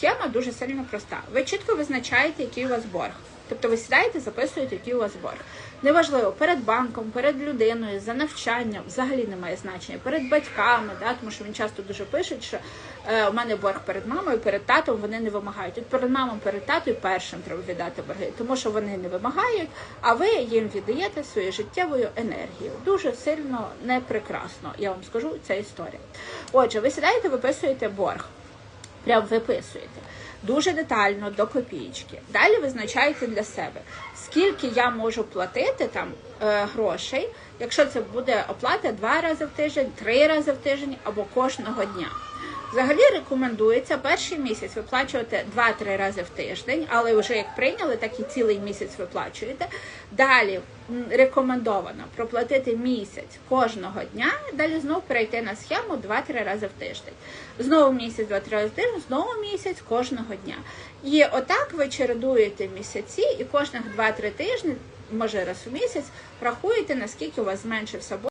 Схема дуже сильно проста. Ви чітко визначаєте, який у вас борг. Тобто ви сідаєте, записуєте, який у вас борг. Неважливо, перед банком, перед людиною, за навчанням, взагалі немає значення, перед батьками, да, тому що він часто дуже пишуть, що е, у мене борг перед мамою, перед татом вони не вимагають. От перед мамою, перед татою першим треба віддати борги, тому що вони не вимагають, а ви їм віддаєте свою життєвою енергію. Дуже сильно не прекрасно, я вам скажу, ця історія. Отже, ви сідаєте, виписуєте борг прям виписуєте. Дуже детально до копієчки. Далі визначаєте для себе, скільки я можу платити там е, грошей, якщо це буде оплата два рази в тиждень, три рази в тиждень або кожного дня. Взагалі рекомендується перший місяць виплачувати 2-3 рази в тиждень, але вже як прийняли, так і цілий місяць виплачуєте. Далі рекомендовано проплатити місяць кожного дня, далі знову перейти на схему 2-3 рази в тиждень. Знову місяць, 2-3 рази в тиждень, знову місяць кожного дня. І отак ви чередуєте місяці і кожних 2-3 тижні, може раз у місяць, рахуєте, наскільки у вас зменшився борг.